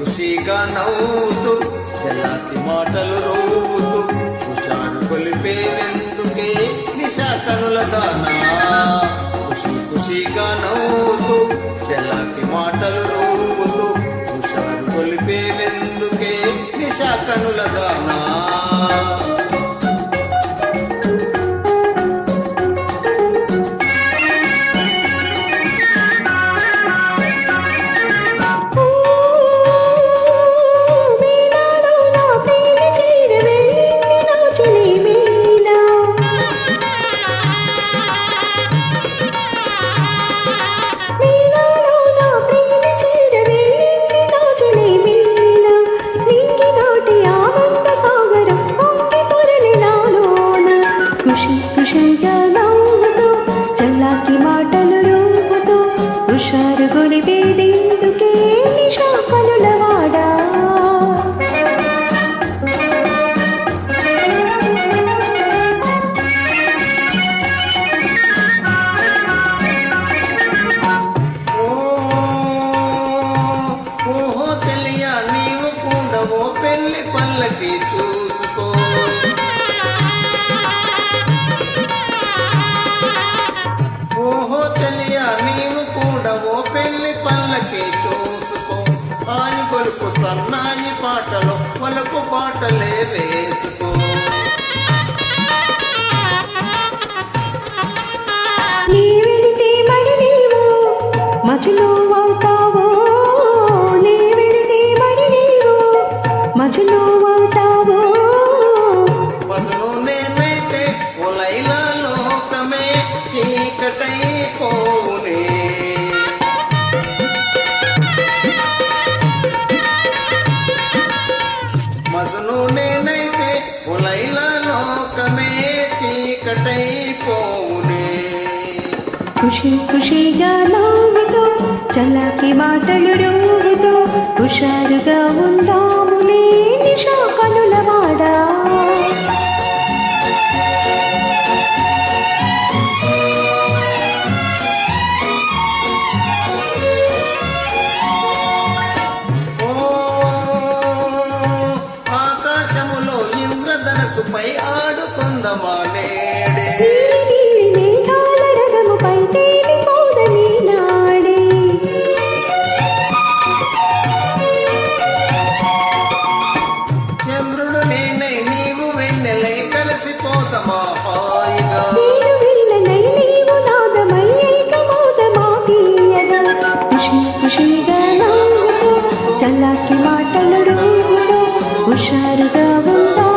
ఖుషీగా నవ్వుతూ చెల్లాకి మాటలు రోవుతూ హుషారు కొలిపే వెందుకే నిశా కనుల దానా. ఖుషి ఖుషీగా నవ్వుతూ చెల్లాకి మాటలు రోవుతూ హుషారు కొలిపే వెందుకే దానా. ఖుషి ఖుషిగా నవ్వుతూ చల్లాకి మాటలు రూపుతూ హుషారు గొలిపేదెందుకే నిషా కనులవాడా ఓహో చెలియా నీవు కూడా పెళ్ళి పల్లకి చూసుకో. గొలుపు సన్నాయి పాటలు వలకు పాటలే వేసుకో. అవుతావో? నీ మరి నీవు అవుతావో? నేనైతే ఓ లైలా లోకమే చీకటైపోవునే. లోకమే చీకటైపోవునే. ఖుషి ఖుషిగా నవ్వుతూ చల్లాకి మాటలు రూగుతూ హుషారుగా ఉందాములే నిషా కనులవాడా ఆకాశములో ఇంద్రధనసుపై ఖుషిగా నవ్వుతూ చల్లాకి మాటలు హుషారుగా హుషారు